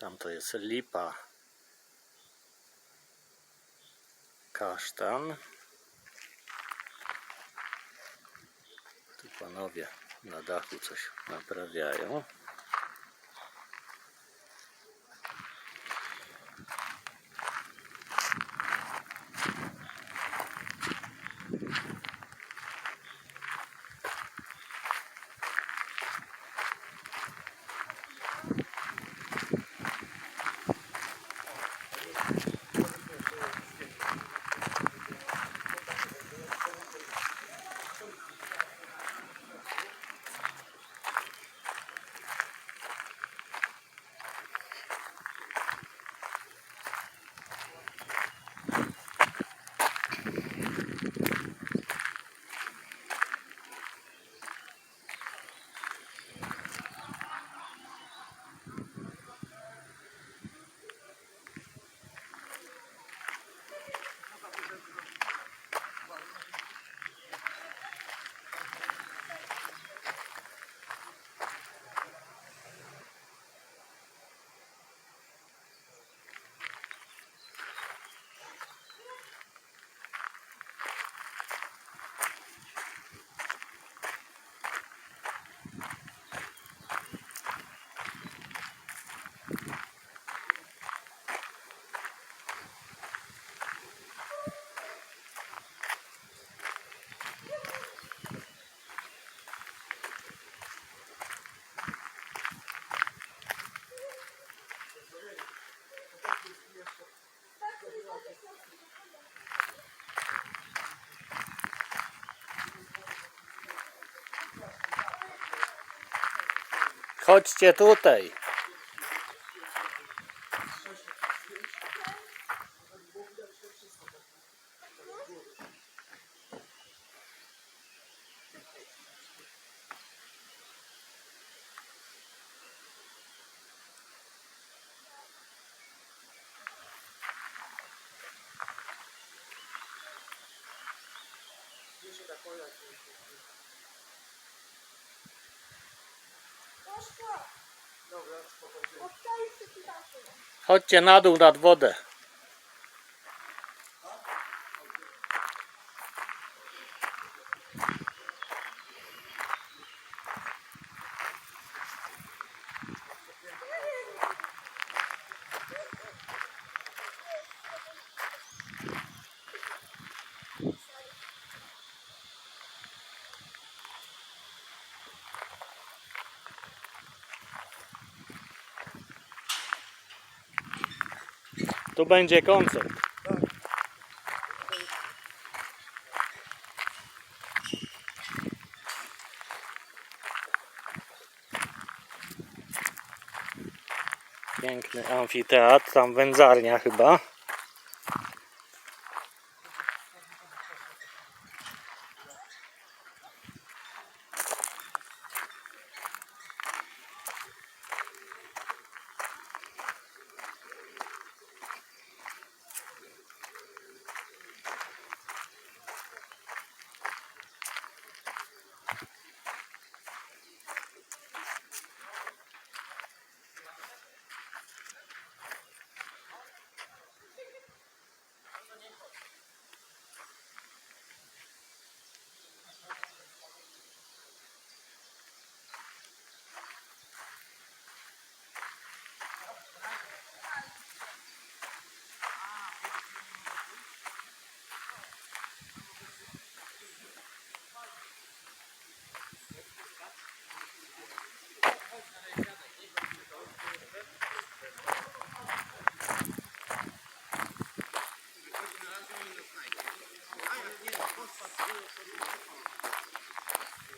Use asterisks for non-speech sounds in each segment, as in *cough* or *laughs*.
Tam to jest lipa. Kasztan. Tu panowie na dachu coś naprawiają. Chodźcie tutaj. Chodźcie na dół nad wodę. Tu będzie koncert. Piękny amfiteatr, tam wędzarnia chyba.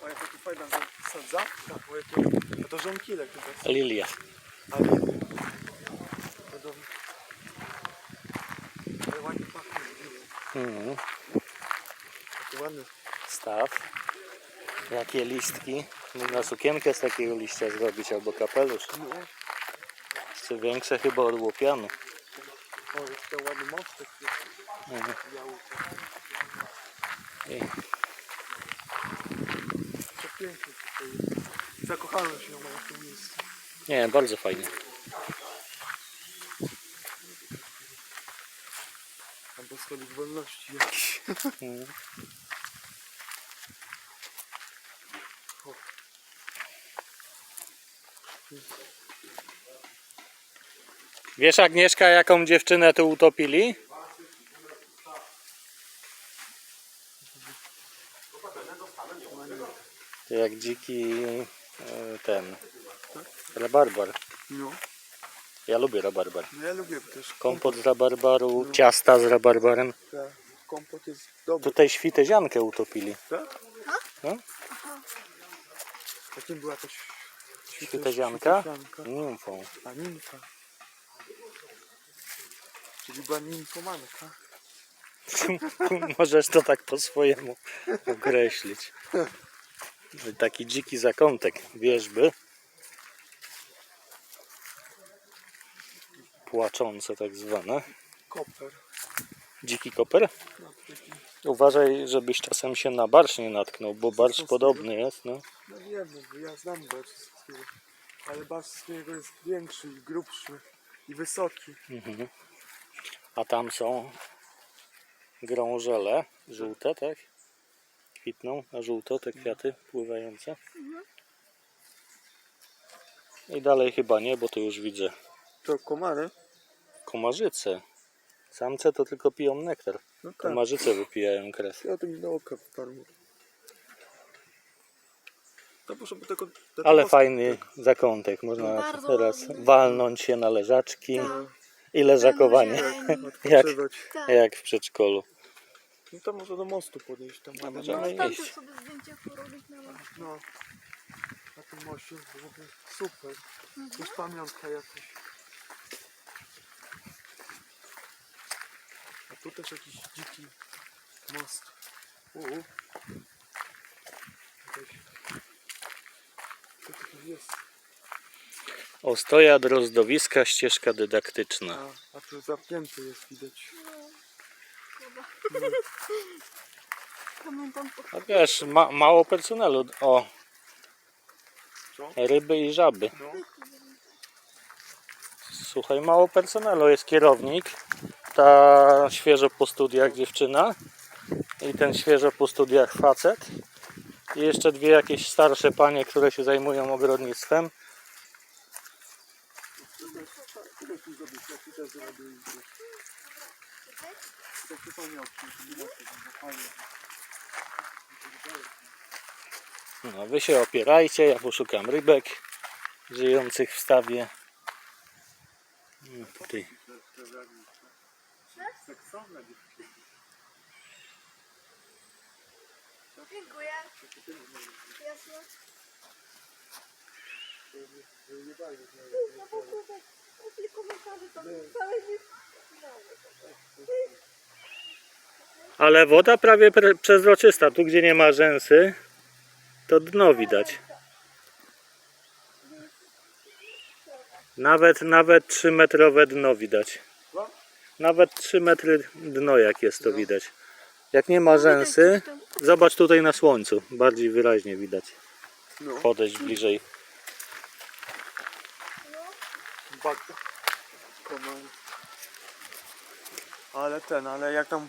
O, jakie tu fajna za- sadzawka, bo jakie... A to żonkilek chyba jest. Lilia. Ale... Ale ładnie pachnie. Mhm. Taki ładny. Staw. Jakie listki. Można sukienkę z takiego liścia zrobić albo kapelusz. No, Jeszcze większe chyba od łopianu. o, ten ładny mostek. jest Mhm. Biały. I Zakochałem się w tym miejscu. Nie, bardzo fajnie. Albo stolik wolności jakiś. Wiesz Agnieszka, jaką dziewczynę tu utopili? Jak dziki e, ten rabarbar. No, Ja lubię rabarbar. no ja lubię też Kompot z rabarbaru, ciasta z rabarbarem. Tak, kompot jest dobry. Tutaj świteziankę utopili. Tak? No. Jakim była to ś- Świtezianka? świtezianka? Nimfą. A nimfa. Czyli była nimfomanka. *laughs* Możesz to tak po swojemu określić. *laughs* Taki dziki zakątek wierzby. Płaczące tak zwane. Koper. Dziki koper? No, taki, Uważaj, żebyś czasem się na barsz nie natknął, bo barsz podobny jest. No. no wiem, no, ja znam Barskiego. Ale Barskiego jest większy i grubszy i wysoki. Mhm. A tam są grążele żółte, tak? Kwitną na żółto te kwiaty pływające. I dalej chyba nie, bo tu już widzę To komary? komarzyce. Samce to tylko piją nektar. No tak. Komarzyce wypijają krew. Ja to mi na oka. To proszę tego... Ale fajny zakątek. Można Bardzo teraz ładny. walnąć się na leżaczki Tak. i leżakowanie. Fajny. *laughs* Jak, Odpoczywać. Tak. jak w przedszkolu. No to może do mostu podejść tam. Możemy na- iść. Tam też sobie zdjęcie porobić na las. No. Na tym moście byłoby super. Mhm. Już pamiątka jakaś. A tu też jakiś dziki most. Uuu. Co to tu jest? Ostoja drozdowiska, ścieżka dydaktyczna. A, a tu zamknięty jest widać. Pamiętam A wiesz, ma, mało personelu. O, Co? ryby i żaby. No. Słuchaj, mało personelu. Jest kierownik, ta świeżo po studiach dziewczyna i ten świeżo po studiach facet. I jeszcze dwie jakieś starsze panie, które się zajmują ogrodnictwem. Tyle tu zrobić, ja tutaj zrobię i tu. Takie pamiątki, nie ma tego, no wy się opierajcie, ja poszukam rybek żyjących w stawie. No, tutaj. Dziękuję. Jasne. No bo takie komentarze tam nie Ale woda prawie przezroczysta. Tu gdzie nie ma rzęsy, to dno widać. Nawet, nawet 3 metrowe dno widać. Nawet 3 metry dno jak jest to widać. Jak nie ma rzęsy, zobacz tutaj na słońcu. Bardziej wyraźnie widać. No, Podejść bliżej. Ale ten, ale jak tam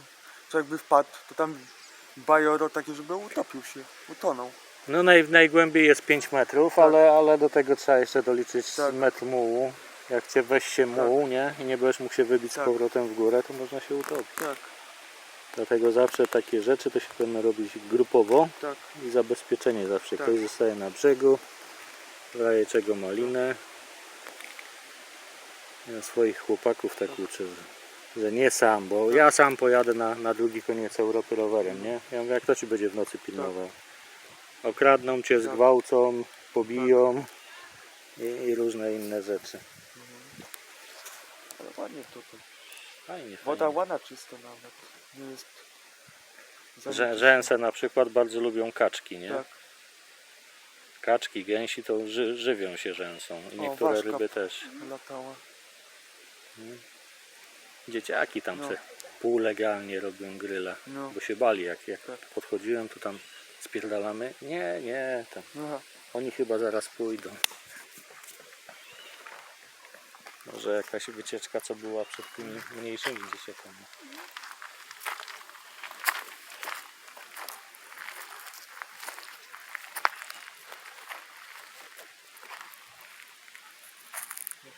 człowiek by wpadł, to tam bajoro takie, żeby utopił się, utonął. No naj, najgłębiej jest 5 metrów, ale, ale do tego trzeba jeszcze doliczyć Tak. metr mułu. Jak cię weź się muł, nie? I nie będziesz mógł się wybić z Tak. powrotem w górę, to można się utopić. Tak, Dlatego zawsze takie rzeczy to się powinno robić grupowo tak. i zabezpieczenie zawsze. Tak. Ktoś zostaje na brzegu, w razie czego malinę. Ja swoich chłopaków tak uczę, że, że nie sam, bo ja sam pojadę na, na drugi koniec Europy rowerem, nie? Ja mówię, jak to ci będzie w nocy pilnował? Okradną cię, Tak. zgwałcą, pobiją i, i różne inne rzeczy. Ale ładnie tutaj. Fajnie, Woda fajnie. ładna, czysta nawet. Nie jest... Rzę, rzęsę na przykład bardzo lubią kaczki, nie? Tak. Kaczki, gęsi to ży, żywią się rzęsą i niektóre ryby też. Latała. Dzieciaki tam no. półlegalnie robią gryla, no. bo się bali jak, jak tak. podchodziłem to tam spierdalamy. Nie, nie, tam. Aha. Oni chyba zaraz pójdą. Może jakaś wycieczka co była przed tymi mniejszymi dzieciakami.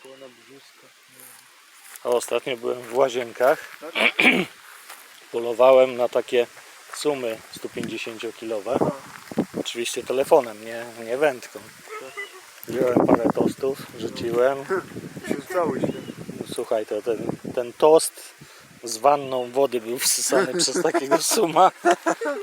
Pełna brzuska. A ostatnio byłem w łazienkach. Tak? *clears throat* Polowałem na takie sumy 150-kilowe. Oczywiście telefonem, nie, nie wędką. Wziąłem parę tostów, rzuciłem. Przerzucały się. Słuchaj, to ten, ten tost z wanną wody był wsysany *laughs* przez takiego suma,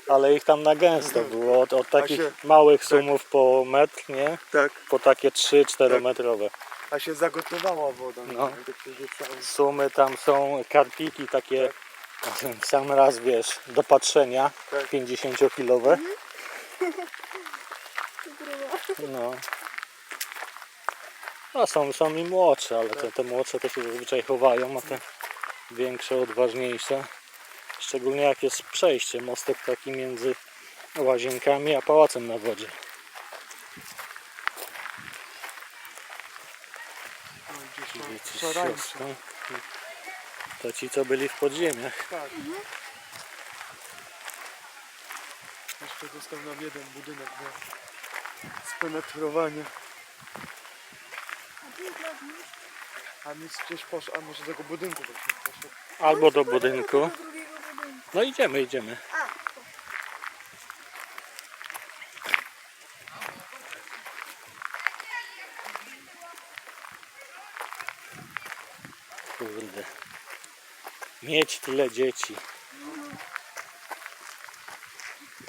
ale ich tam na gęsto było. Od, od takich małych sumów po metr, nie? Tak. Po takie 3-4 metrowe. A się zagotowała woda. No. Tak się rzucało. Sumy tam są, karpiki takie w *laughs* sam raz, wiesz, do patrzenia, Tak. 50-kilowe. Grubo. *laughs* No. A są, są i młodsze, ale te, te młodsze to się zazwyczaj chowają, a te większe, odważniejsze. Szczególnie jak jest przejście, mostek taki między łazienkami a pałacem na wodzie. No, To ci, co byli w podziemiach. Tak. Jeszcze został nam jeden budynek do spenetrowania. A nic gdzieś poszedł, a może do tego budynku właśnie poszedł. Albo do Do budynku. No idziemy, idziemy. A, Kurde. Mieć tyle dzieci.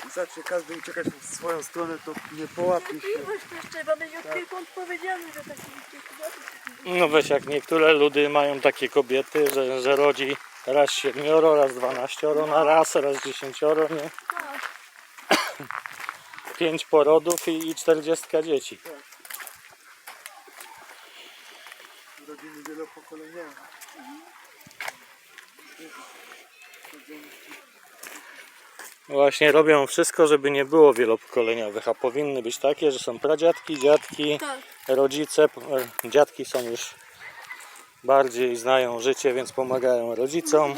I zacznie każdy uciekać w swoją stronę, to nie połapie się. cierpliwość też trzeba być od kilku odpowiedzialny za takie sytuacje. No weź, jak niektóre ludy mają takie kobiety, że, że rodzi raz siedmioro, raz dwanaścioro na raz, raz dziesięcioro, nie? Tak. Pięć porodów i, i czterdziestka dzieci. Rodziny Właśnie robią wszystko, żeby nie było wielopokoleniowych, a powinny być takie, że są pradziadki, dziadki, Tak. rodzice. e, Dziadki są już bardziej znają życie, więc pomagają rodzicom.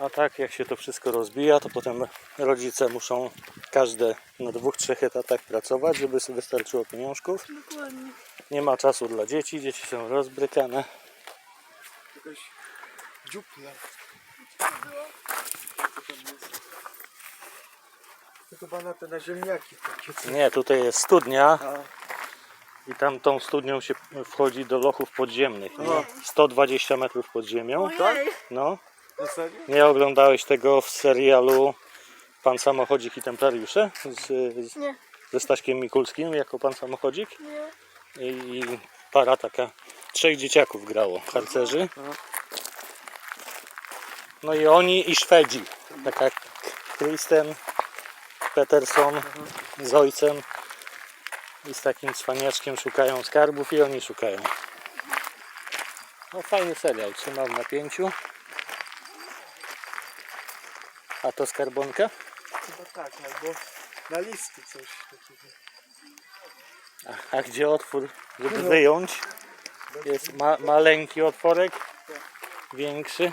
A tak jak się to wszystko rozbija, to potem rodzice muszą każde na dwóch, trzech etatach pracować, żeby sobie wystarczyło pieniążków. Dokładnie. Nie ma czasu dla dzieci, dzieci są rozbrykane. Jakaś dziupla. To chyba na te na ziemniaki takie. co- Nie, tutaj jest studnia A, i tam tą studnią się wchodzi do lochów podziemnych. Nie? Aha. 120 metrów pod ziemią. Ojej. No, na serio? nie oglądałeś tego w serialu Pan Samochodzik i Templariusze z, z, Nie, ze Staśkiem Mikulskim jako Pan Samochodzik nie. i, i para taka, trzech dzieciaków grało, harcerzy. Aha. No i oni i Szwedzi, taka Kristen, Peterson z ojcem i z takim cwaniaczkiem szukają skarbów i oni szukają. No fajny serial, trzymam w napięciu. A to skarbonka? Chyba tak, albo na listy coś takiego. A, a gdzie otwór, żeby No. wyjąć? Jest ma, maleńki otworek, większy.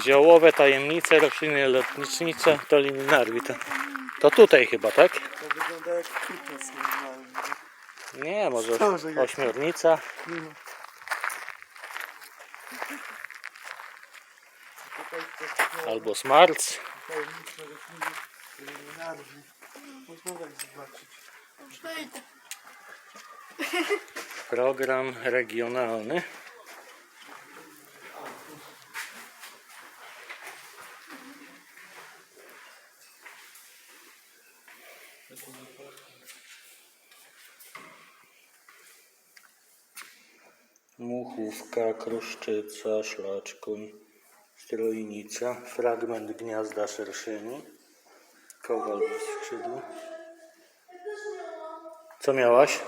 Ziołowe, tajemnice, rośliny lotnicznicze, to liminarwi. To, to tutaj chyba, tak? To wygląda jak fitness. Nie, może jak- ośmiornica. Tutaj Albo smarc. tajemnicze rośliny eliminarwi. Można tak zobaczyć. Program regionalny. Muchówka, kruszczyca, szlaczkuń, strojnica, fragment gniazda szerszyni, kowal bez skrzydła. Co miałaś?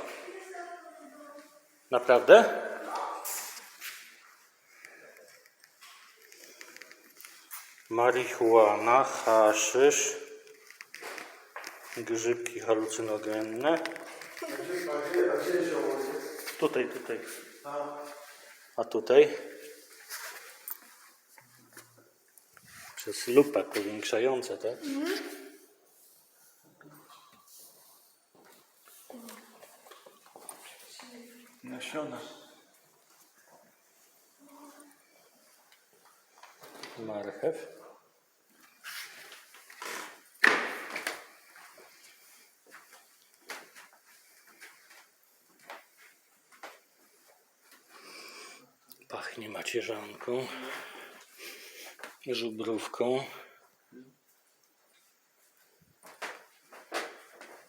Naprawdę? Marihuana, haszysz, grzybki halucynogenne. Tutaj, tutaj. A tutaj? Przez lupę powiększające, tak? Nasiona. Marchew. Pachnie macierzanką, żubrówką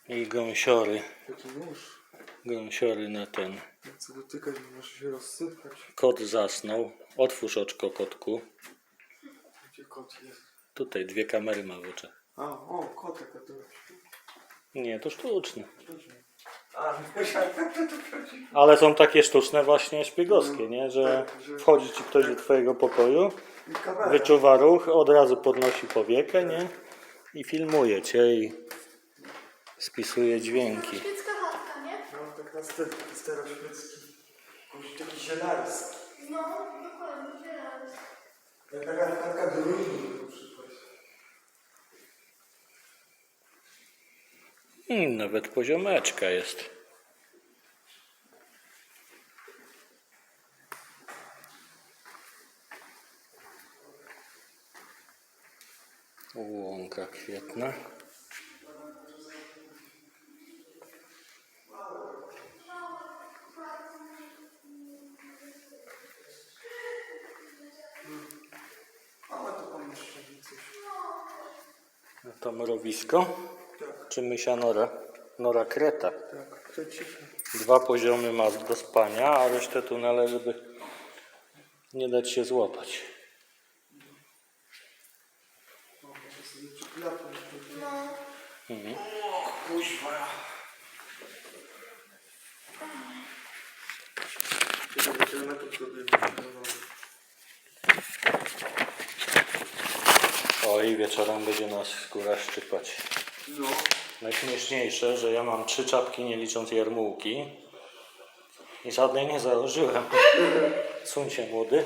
i gąsiory. Taki nóż. Gąsiory na ten. Co dotykać, może się rozsypać. Kot zasnął. Otwórz oczko kotku. Gdzie kot jest? Tutaj dwie kamery ma w oczach. A, o, kotek, a to Nie, to sztuczne. A, myślałem, że to prawdziwe. Ale są takie sztuczne właśnie szpiegowskie, nie? Że Tak, że- wchodzi ci ktoś do twojego pokoju, wyczuwa ruch, od razu podnosi powiekę, nie? I filmuje cię i spisuje dźwięki. Świecka chatka, nie? No, tak na staroświecki. Taki zielarski. No, dokładnie. Jak taka chatka do ruiny na przykład. Nawet poziomeczka jest. Łąka kwietna. A to mrowisko. Czy mysia nora? Nora kreta. tak, to cicho. Dwa poziomy ma do spania, a resztę tunele, żeby nie dać się złapać. No, Mhm. O, kuźwa. Oj, wieczorem będzie nas skóra szczypać. No, Najśmieszniejsze, że ja mam trzy czapki, nie licząc jarmułki. I żadnej nie założyłem. *laughs* Suń młody.